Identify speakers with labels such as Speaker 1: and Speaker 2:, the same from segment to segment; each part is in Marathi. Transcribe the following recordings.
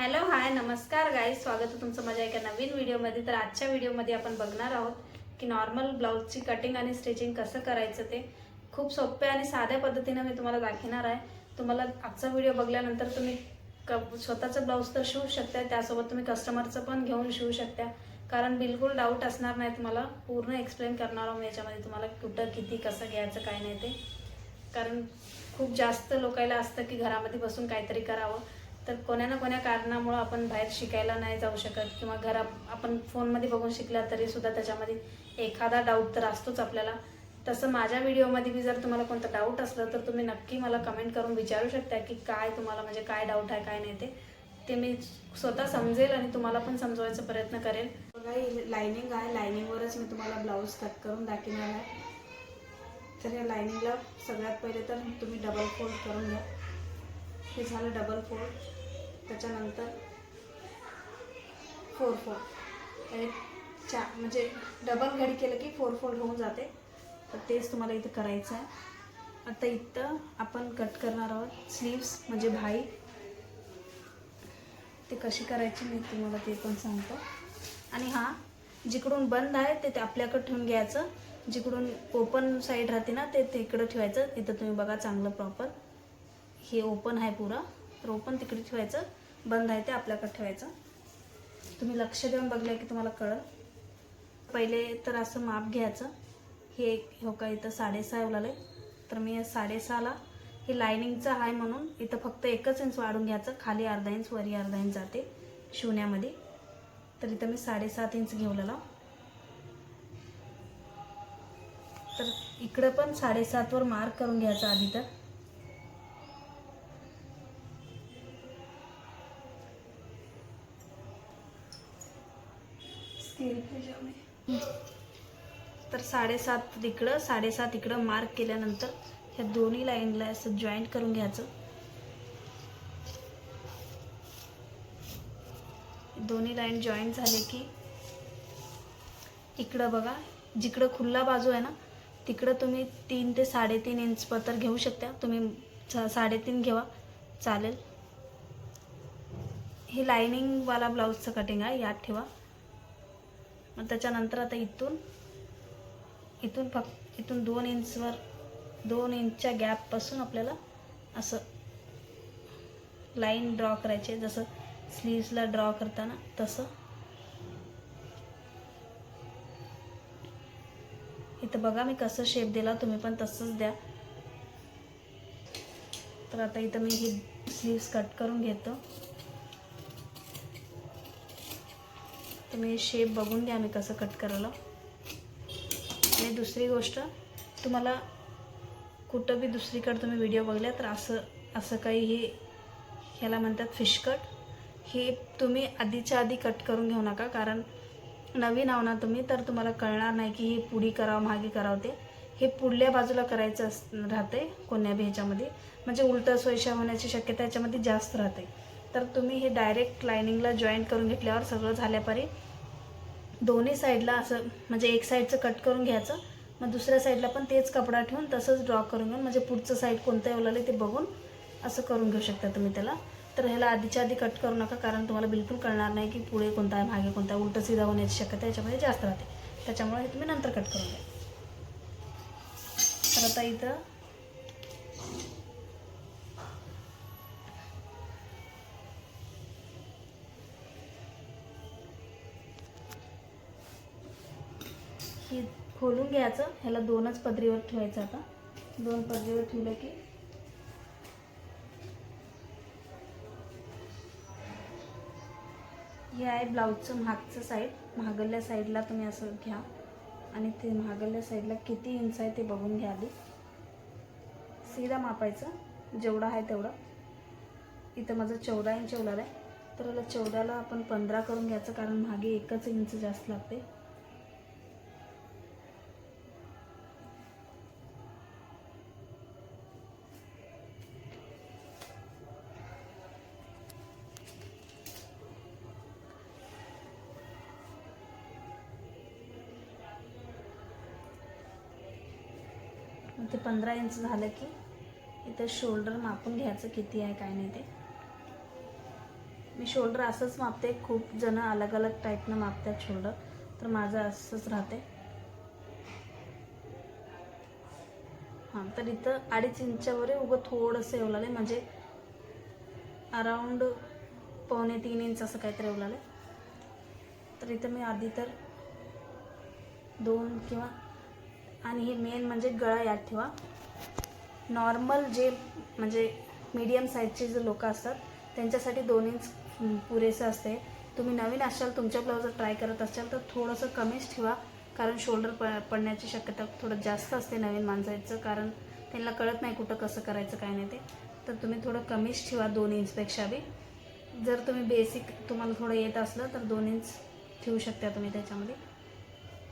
Speaker 1: हॅलो हाय नमस्कार गाई स्वागत आहे तुमचं माझ्या एका नवीन व्हिडिओमध्ये. तर आजच्या व्हिडिओमध्ये आपण बघणार आहोत की नॉर्मल ब्लाऊजची कटिंग आणि स्टिचिंग कसं करायचं ते. खूप सोप्या आणि साध्या पद्धतीनं मी तुम्हाला दाखवणार आहे. तुम्हाला आजचा व्हिडिओ बघल्यानंतर तुम्ही क स्वतःचं ब्लाऊज तर शिवू शकता त्यासोबत तुम्ही कस्टमरचं पण घेऊन शिवू शकता कारण बिलकुल डाऊट असणार नाही तुम्हाला. पूर्ण एक्सप्लेन करणार आहोत मी याच्यामध्ये तुम्हाला कुठं किती कसं घ्यायचं काय नाही ते. कारण खूप जास्त लोकायला असतं की घरामध्ये बसून काहीतरी करावं. तर कोण्या ना कोण्या कारणामुळं आपण बाहेर शिकायला नाही जाऊ शकत किंवा घरा आपण फोनमध्ये बघून शिकला तरी सुद्धा त्याच्यामध्ये एखादा डाऊट तर असतोच आपल्याला. तसं माझ्या व्हिडिओमध्ये बी जर तुम्हाला कोणतं डाऊट असलं तर तुम्ही नक्की मला कमेंट करून विचारू शकता की काय तुम्हाला म्हणजे काय डाऊट आहे काय नाही ते. ते मी स्वतः समजेल आणि तुम्हाला पण समजवायचा प्रयत्न करेल. बघा लायनिंग आहे. लायनिंगवरच मी तुम्हाला ब्लाऊज कट करून दाखवणार आहे. तर या लायनिंगला सगळ्यात पहिले तर तुम्ही डबल फोल्ड करून घ्या. हे झालं डबल फोल्ड त्याच्यानंतर फोर फोल्ड एक चा म्हणजे डबल घडी केलं की फोर फोल्ड होऊन जाते. तर तेच तुम्हाला इथं करायचं आहे. आता इथं आपण कट करणार आहोत स्लीव्स म्हणजे भाई. ते कशी करायची मी तुम्हाला ते पण सांगतो. आणि हा जिकडून बंद आहे ते ते आपल्याकडे ठेवून घ्यायचं. जिकडून ओपन साईड राहते ना ते तिकडं ठेवायचं. इथं तुम्ही बघा चांगलं प्रॉपर हे ओपन आहे पुरा. तर ओपन तिकडे ठेवायचं. बंद आहे ते आपल्याकडे ठेवायचं. तुम्ही लक्ष देऊन बघलं की तुम्हाला कळलं. पहिले तर असं माप घ्यायचं. हे हो का इथं साडेसहा उलाले तर मी साडेसहाला हे लायनिंगचं आहे म्हणून इथं फक्त एकच इंच वाढून घ्यायचं. खाली अर्धा इंच वरी अर्धा इंच जाते शिवण्यामध्ये तर इथं मी साडेसात इंच घेवलेला तर इकडं पण साडेसातवर मार्क करून घ्यायचं आधी तर. तर साडेसात इकडं साडेसात इकडं मार्क केल्यानंतर ह्या दोन्ही लाईनला असं जॉईंट करून घ्यायचं. दोन्ही लाईन जॉईंट झाले की इकडं बघा जिकडं खुल्ला बाजू आहे ना तिकडं तुम्ही तीन ते साडेतीन इंच पत्र घेऊ शकता. तुम्ही साडेतीन घेवा चालेल. हे लायनिंगवाला ब्लाऊजचं कटिंग आहे यात ठेवा. मग त्याच्यानंतर आता इथून इथून फक्त इथून दोन इंचवर दोन इंचच्या गॅपपासून आपल्याला असं लाईन ड्रॉ करायचे. जसं स्लीव्सला ड्रॉ करताना तसं. इथं बघा मी कसं शेप दिला तुम्ही पण तसंच द्या. तर आता इथं मी ही स्लीव्स कट करून घेतो. तुम्ही शेप बघून घ्या मी कसं कट करायला. आणि दुसरी गोष्ट तुम्हाला कुठं बी दुसरीकडे तुम्ही व्हिडिओ बघल्या तर असं असं काही हे ह्याला म्हणतात फिश कट हे तुम्ही आधीच्या आधी कट करून घेऊ नका कारण नवीन आहो ना तुम्ही तर तुम्हाला कळणार नाही की हे पुढी करावं मागे करावं ते. हे पुढल्या बाजूला करायचं अस राहते कोण्या बी ह्याच्यामध्ये. म्हणजे उलटं सोयशा होण्याची शक्यता याच्यामध्ये जास्त राहते तर तुम्ही हे डायरेक्ट लायनिंगला जॉईंट करून घेतल्यावर सगळं झाल्यापरी दोन्ही साईडला असं म्हणजे एक साईडचं कट करून घ्यायचं मग दुसऱ्या साईडला पण तेच कपडा ठेवून तसंच ड्रॉ करून घेऊन म्हणजे पुढचं साईड कोणतं येवलं ते बघून असं करून घेऊ शकता तुम्ही त्याला. तर ह्याला आधीच्या आधी कट करू नका कारण तुम्हाला बिलकुल कळणार नाही की पुढे कोणता आहे मागे कोणता आहे उलटं सीधा होण्याची शक्यता याच्यामध्ये जास्त राहते. त्याच्यामुळे हे तुम्ही नंतर कट करून घ्या. तर आता इथं ही खोलून घ्यायचं. ह्याला दोनच पदरीवर ठेवायचं आता. दोन पदरीवर ठेवलं की हे आहे ब्लाऊजचं मागचं साईड. महागल्या साईडला तुम्ही असं घ्या. आणि ते महागल्या साईडला किती इंच आहे ते बघून घ्या आधी. सीधा मापायचं. जेवढा आहे तेवढं. इथं माझं चौदा इंच होणार आहे. तर याला चौदाला आपण पंधरा करून घ्यायचं कारण मागे एकच इंच जास्त लागते. इथे ते पंधरा इंच झालं की इथं शोल्डर मापून घ्यायचं किती आहे काय नाही ते. मी शोल्डर असंच मापते खूप जण अलग अलग टाईपनं मापतात शोल्डर तर माझं असंच राहते. हां तर इथं अडीच इंचावर आहे, उगं थोडंसं येऊ आहे म्हणजे अराऊंड पावणे तीन इंच असं काहीतरी येऊ आहे तर इथं मी आधी तर दोन किंवा आणि हे मेन म्हणजे गळा यात ठेवा. नॉर्मल जे म्हणजे मीडियम साईजचे जे लोक असतात त्यांच्यासाठी दोन इंच पुरेसं असते. तुम्ही नवीन असाल तुमच्या ब्लाऊजर ट्राय करत असाल तर थोडंसं कमीच ठेवा. कारण शोल्डर प पडण्याची शक्यता थोडं जास्त असते नवीन माणसाचं कारण त्यांना कळत नाही कुठं कसं करायचं काय नाही ते. तर तुम्ही थोडं कमीच ठेवा दोन इंचपेक्षा बी. जर तुम्ही बेसिक तुम्हाला थोडं येत असलं तर दोन इंच ठेवू शकता तुम्ही त्याच्यामध्ये.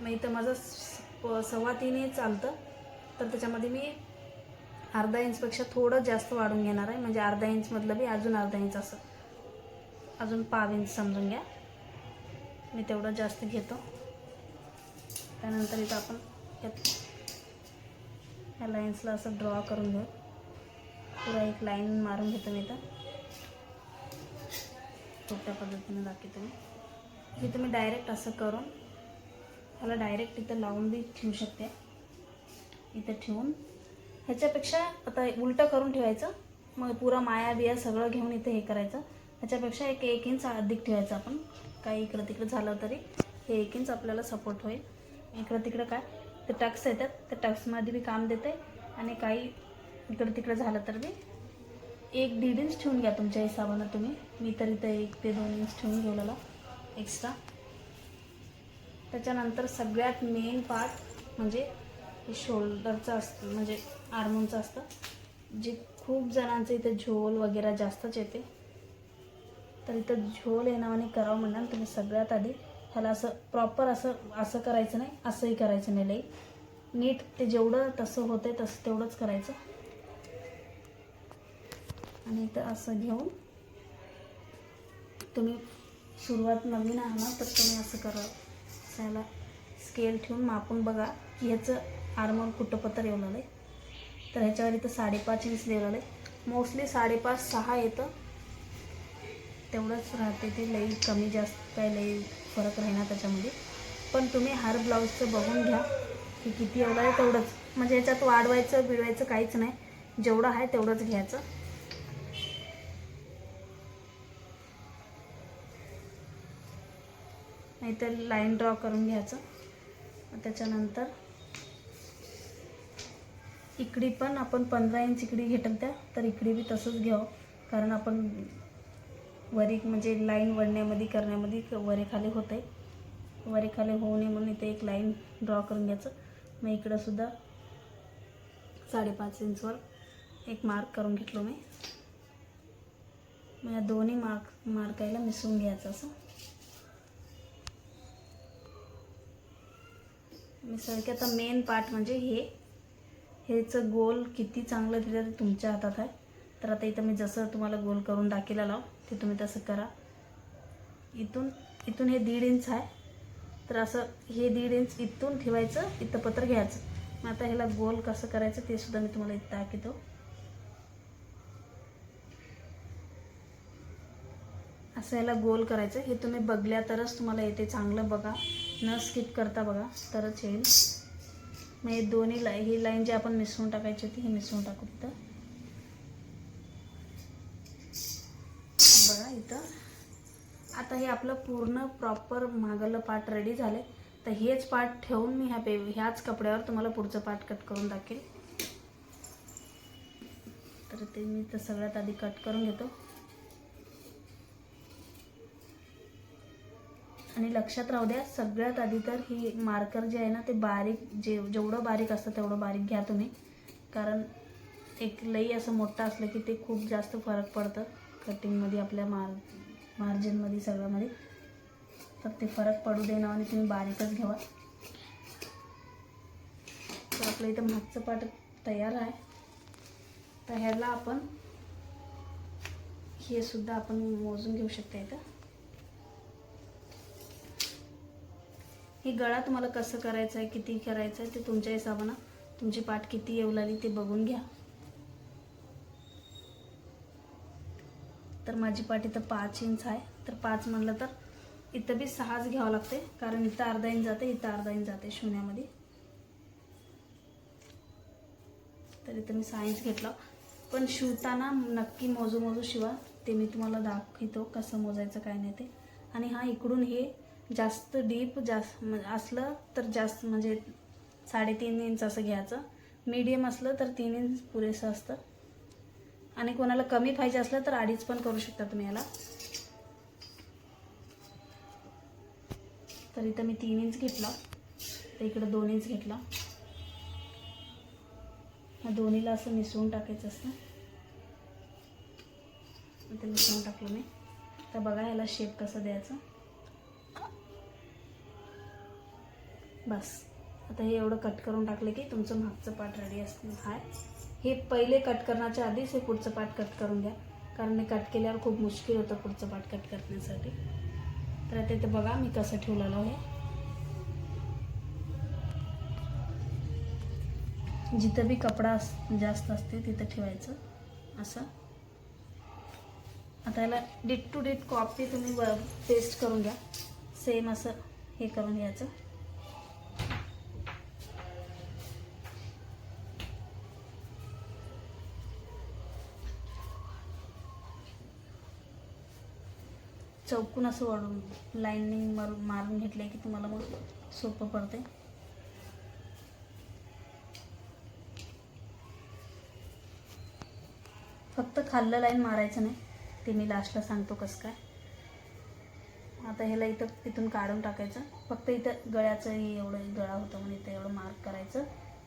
Speaker 1: मग इथं माझं प- सव्वा तीन इंच चालतं. तर त्याच्यामध्ये मी अर्धा इंचपेक्षा थोडं जास्त वाढून घेणार आहे. म्हणजे अर्धा इंचमधलं बी अजून अर्धा इंच असं. अजून पाव इंच समजून घ्या. मी तेवढं जास्त घेतो. त्यानंतर इथं आपण यात ह्या लाईन्सला असं ड्रॉ करून घेऊ. पुरा एक लाईन मारून घेतो मी इथं. सोप्या पद्धतीने दाखवतो मी. हे तुम्ही डायरेक्ट असं करून ह्याला डायरेक्ट इथं लावून बी ठेवू शकते. इथं ठेवून. ह्याच्यापेक्षा आता उलटं करून ठेवायचं. मग पुरा माया बिया सगळं घेऊन इथं हे करायचं. ह्याच्यापेक्षा एक एक इंच अधिक ठेवायचं आपण. काही इकडं तिकडं झालं तरी हे एक इंच आपल्याला सपोर्ट होईल. इकडं तिकडं काय? ते टक्स येतात. त्या टक्समध्ये बी काम देते. आणि काही इकडं तिकडं झालं तर बी एक दीड इंच ठेवून घ्या तुमच्या हिशोबानं तुम्ही. मी तर इथं एक ते दोन इंच ठेवून गेलेला एक्स्ट्रा त्याच्यानंतर सगळ्यात मेन पार्ट म्हणजे हे शोल्डरचं असतं म्हणजे आर्मोनचं असतं जे खूप जणांचं इथं झोल वगैरे जास्तच येते. तर इथं झोल येणं करावं म्हणणार तुम्ही सगळ्यात आधी. ह्याला असं प्रॉपर असं असं करायचं नाही असंही करायचं नाही लई. नीट ते जेवढं तसं होतं तसं तेवढंच करायचं. आणि इथं असं घेऊन तुम्ही सुरुवात नवीन आहे ना तर तुम्ही असं करा. त्याला स्केल ठेवून मापून बघा की ह्याचं आर्मर कुठं पत्र येऊन आलं आहे तर ह्याच्यावर इथं साडेपाच इंच लिहिलं आहे मोस्टली साडेपाच सहा येतं. तेवढंच राहते ते लई कमी जास्त काय लई फरक राहणार त्याच्यामध्ये. पण तुम्ही हर ब्लाऊजचं बघून घ्या की किती एवढं आहे तेवढंच. म्हणजे ह्याच्यात वाढवायचं बिडवायचं काहीच नाही. जेवढं आहे तेवढंच घ्यायचं. नाहीतर लाईन ड्रॉ करून घ्यायचं. त्याच्यानंतर इकडी पण आपण पंधरा इंच इकडी घेटल त्या तर इकडी बी तसंच घ्यावं. कारण आपण वरी म्हणजे लाईन वडण्यामध्ये करण्यामध्ये क- वरी होतं आहे वरेखाली होऊ नये म्हणून इथे एक लाईन ड्रॉ करून घ्यायचं. मग इकडंसुद्धा साडेपाच इंचवर एक मार्क करून घेतलो मी. मग या दोन्ही मार्क मार्कायला मिसळून घ्यायचं असं. मिसळ की आता मेन पार्ट म्हणजे हे. हेचं गोल किती चांगलं दिलं ते तुमच्या हातात आहे. तर आता इथं मी जसं तुम्हाला गोल करून दाखवला लाव ते तुम्ही तसं करा. इथून इथून हे दीड इंच आहे. तर असं हे दीड इंच इथून ठेवायचं इथं पत्र घ्यायचं. मग आता ह्याला गोल कसं करायचं ते सुद्धा मी तुम्हाला इथं दाखवतो. असं ह्याला गोल करायचं. हे तुम्ही बघल्या तरच तुम्हाला येते चांगलं बघा. न स्किप करता बघा तरच येईल. मग हे दोन्ही लाई ही लाईन जी आपण मिसळून टाकायची होती ही मिसळून टाकू तिथं बघा इथं. आता हे आपलं पूर्ण प्रॉपर मागलं पार्ट रेडी झाले तर हेच पार्ट ठेवून मी ह्या पे ह्याच कपड्यावर तुम्हाला पुढचं पार्ट कट करून दाखेल तर ते मी तर सगळ्यात आधी कट करून घेतो. आणि लक्षात राहू द्या सगळ्यात आधी तर ही मार्कर जे आहे ना ते बारीक जे जेवढं बारीक असतं तेवढं बारीक घ्या तुम्ही. कारण एक लई असं मोठं असलं की ते खूप जास्त फरक पडतं. कटिंगमध्ये आपल्या मार मार्जिनमध्ये सगळ्यामध्ये. तर ते फरक पडू देणं आणि तुम्ही बारीकच घ्यावा. तर आपलं इथं मागचं पाट तयार आहे. तर ह्याला आपण हे सुद्धा आपण मोजून घेऊ शकता इथं. ही गळा तुम्हाला कसं करायचं आहे किती करायचं आहे ते तुमच्या हिशोबानं तुमची पाठ किती येऊ लागली ते बघून घ्या. तर माझी पाठ इथं पाच इंच आहे. तर पाच म्हणलं तर इथं बी सहाच घ्यावं लागते कारण इथं अर्धा इंच जाते इथं अर्धा इंच जाते शून्यामध्ये. तर इथं मी सहा इंच घेतला. पण शिवताना नक्की मोजू मोजू शिवा ते मी तुम्हाला दाखवतो कसं मोजायचं काय नाही ते. आणि हा इकडून हे जास्त डीप जास्त म्हणजे असलं तर जास्त म्हणजे साडेतीन इंच असं घ्यायचं. मीडियम असलं तर तीन इंच पुरेसं असतं. आणि कोणाला कमी पाहिजे असलं तर अडीच पण करू शकता तुम्ही याला. तर इथं मी तीन इंच घेतला. तर इकडं दोन इंच घेतला. दोन्हीला असं मिसळून टाकायचं असतं. ते मिसळून टाकलं मी. तर बघा ह्याला शेप कसं द्यायचं. बस. आता हे एवढं कट करून टाकलं की तुमचं मागचं पाट रेडी असणार हाय हे पहिले कट करण्याच्या आधीच हे पुढचं पाट कट करून घ्या. कारण हे कट केल्यावर खूप मुश्किल होतं पुढचं पाट कट करण्यासाठी. तर आता इथे बघा मी कसं ठेवलेलं आहे. जिथं बी कपडा अस जास्त असते तिथं ठेवायचं. असं. आता याला डेट टू डेट कॉपी तुम्ही पेस्ट करून घ्या. सेम असं हे करून घ्यायचं. चौकून असं वाढून लाईनिंग मारून मारून घेतलं की तुम्हाला मग सोपं पडते फक्त खाल्लं लाईन मारायचं नाही. ते मी लास्टला सांगतो कसं काय. आता ह्याला इथं इथून काढून टाकायचं. फक्त इथं गळ्याचं हे एवढं गळा होतं म्हणून इथं एवढं मार्क करायचं.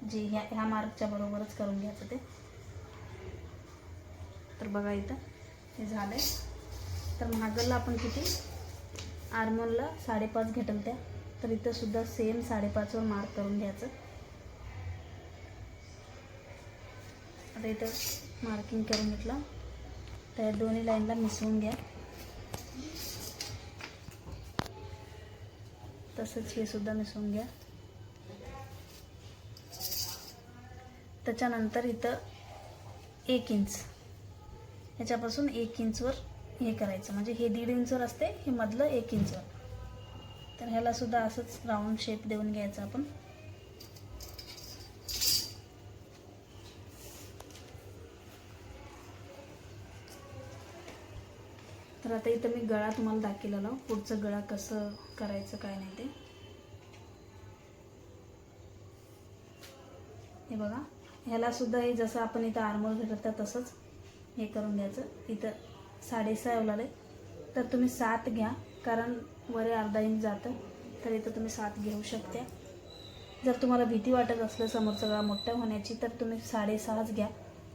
Speaker 1: जे ह्या ह्या मार्कच्या बरोबरच करून घ्यायचं ते. तर बघा इथं हे झालं आहे तर महागलला आपण किती? आर्मोनला साडेपाच घेटल त्या. तर इथंसुद्धा सेम साडेपाचवर मार्क करून घ्यायचं. आता इथं मार्किंग करून घेतलं. तर या दोन्ही लाईनला मिसळून घ्या. तसंच हे सुद्धा मिसळून घ्या. त्याच्यानंतर इथं एक इंच ह्याच्यापासून एक इंचवर हे करायचं. म्हणजे हे दीड इंचवर असते हे मधलं एक इंचवर तर ह्याला सुद्धा असंच राऊंड शेप देऊन घ्यायचं आपण. तर आता इथं मी गळा तुम्हाला दाखवलेला. पुढचं गळा कसं करायचं काय नाही ते. हे बघा. ह्याला सुद्धा हे जसं आपण इथं आर्मोर भेटत तसंच हे करून घ्यायचं. इथं साडेसहा लागले तर तुम्ही सात घ्या कारण वरे अर्धा इंच जातं. तर इथं तुम्ही सात घेऊ शकता. जर तुम्हाला भीती वाटत असलं समोरचा गळा मोठा होण्याची तर तुम्ही साडेसहाच घ्या.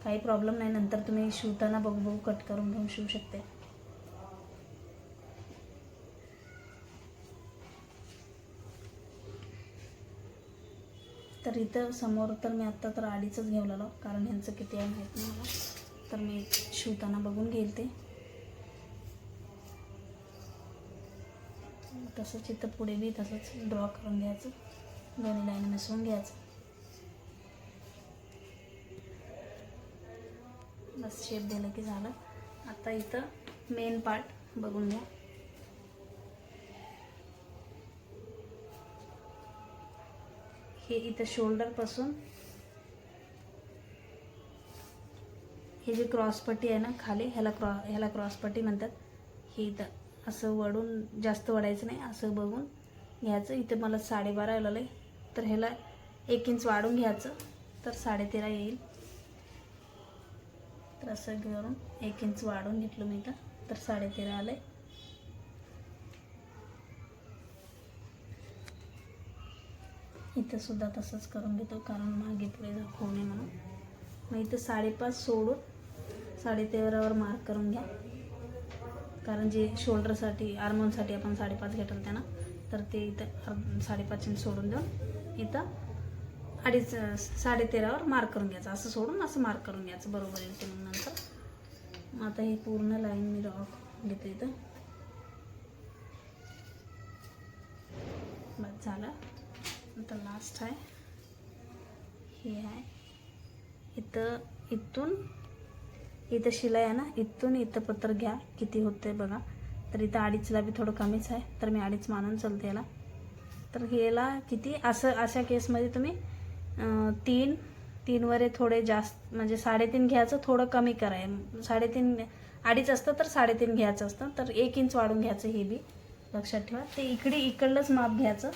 Speaker 1: काही प्रॉब्लेम नाही नंतर तुम्ही शिवताना बघू बघू कट करून घेऊन शिवू शकते. तर इथं समोर तर मी आत्ता तर अडीचच लागलो कारण ह्यांचं किती आहे माहीत नाही मला. तर मी शिवताना बघून घेईल ते. तसंच इथं पुढे बी तसंच ड्रॉ करून घ्यायचं. दोन्ही लाईन मिसळून घ्यायचं. बस शेप दिलं की झालं. आता इथं मेन पार्ट बघून घ्या. हे इथं शोल्डरपासून हे जे क्रॉसपट्टी आहे ना खाली ह्याला क्रॉ ह्याला क्रॉसपट्टी म्हणतात. हे इथं. असं वडून जास्त वडायचं नाही असं बघून घ्यायचं. इथं मला साडेबारा आलेलं आहे. तर ह्याला एक इंच वाढून घ्यायचं तर साडेतेरा येईल. तर असं घेऊन एक इंच वाढून घेतलं मी इथं तर साडेतेरा आलं आहे इथं सुद्धा तसंच करून घेतो कारण मागे पुढे होऊ नये म्हणून. मग इथं साडेपाच सोडून साडेतेरावर मार्क करून घ्या. कारण जे शोल्डरसाठी आर्मोनसाठी आपण साडेपाच घेतलं त्यांना तर ते इथं साडेपाच सोडून देऊन इथं अडीच साडेतेरावर मार्क करून घ्यायचं. असं सोडून असं मार्क करून घ्यायचं. बरोबर येईल ते मग नंतर. मग आता ही पूर्ण लाईन मी ड्रॉ घेते इथं. बस झालं. आता लास्ट आहे. हे आहे. इथं इथून इथं शिलाई आहे ना इथून इथं पत्र घ्या किती होते बघा. तर इथं अडीचला बी थोडं कमीच आहे तर मी अडीच मानून चालते याला. तर ह्याला किती? असं अशा केसमध्ये तुम्ही तीन तीनवर थोडे जास्त म्हणजे साडेतीन घ्यायचं थोडं कमी कराय साडेतीन अडीच असतं तर साडेतीन घ्यायचं असतं. तर एक इंच वाढून घ्यायचं हे बी. लक्षात ठेवा. ते इकडे इकडलंच माप घ्यायचं.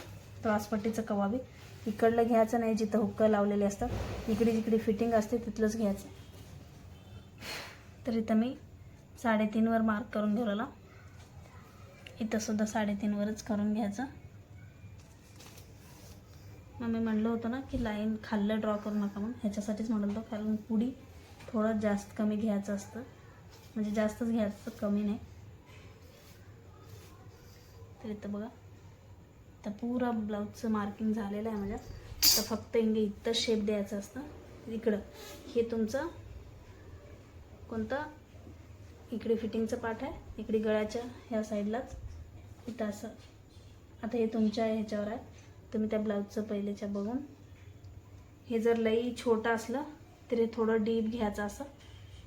Speaker 1: त्रासपट्टीचं कवा बी. इकडलं घ्यायचं नाही जिथं हुक्क लावलेले असतात. इकडे जिकडे फिटिंग असते तिथलंच घ्यायचं. तर इथं मी साडेतीनवर मार्क करून ठेवलेला. इथंसुद्धा साडेतीनवरच करून घ्यायचं. मग मी म्हणलं होतं ना की लाईन खाल्लं ड्रॉ करू नका म्हणून. ह्याच्यासाठीच म्हणलं होतं कारण पुढी थोडं जास्त कमी घ्यायचं असतं. म्हणजे जास्तच घ्यायचं कमी नाही. तर इथं बघा. तर पुरा ब्लाऊजचं मार्किंग झालेलं आहे माझ्या. तर फक्त इंगे इथं शेप द्यायचं असतं. इकडं. हे तुमचं कोणतं? इकडे फिटिंगचं पाठ आहे इकडे गळ्याच्या ह्या साईडलाच. इथं असं. आता हे तुमच्या ह्याच्यावर आहे. तुम्ही त्या ब्लाऊजचं पहिलेच्या बघून. हे जर लई छोटं असलं तर हे थोडं डीप घ्यायचं असं.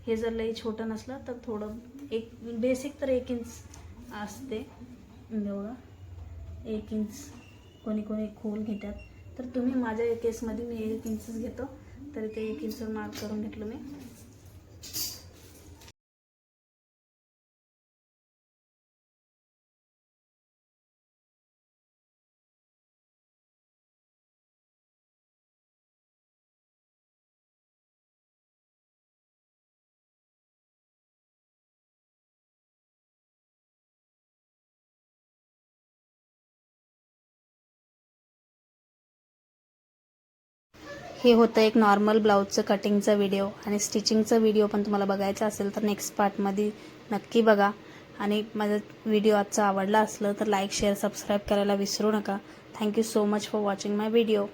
Speaker 1: हे जर लई छोटं नसलं तर थोडं एक बेसिक तर एक इंच असते. एवढं एक इंच कोणी कोणी खोल घेतात. तर तुम्ही माझ्या केसमध्ये मी एक इंचच घेतो. तर ते एक इंच मार्क करून घेतलं मी. हे होतं एक नॉर्मल ब्लाऊजचं कटिंगचा व्हिडिओ आणि स्टिचिंगचा व्हिडिओ पण तुम्हाला बघायचा असेल तर नेक्स्ट पार्टमध्ये नक्की बघा. आणि माझा व्हिडिओ आजचा आवडला असलं तर लाईक शेअर सबस्क्राईब करायला विसरू नका. Thank you so much for watching my video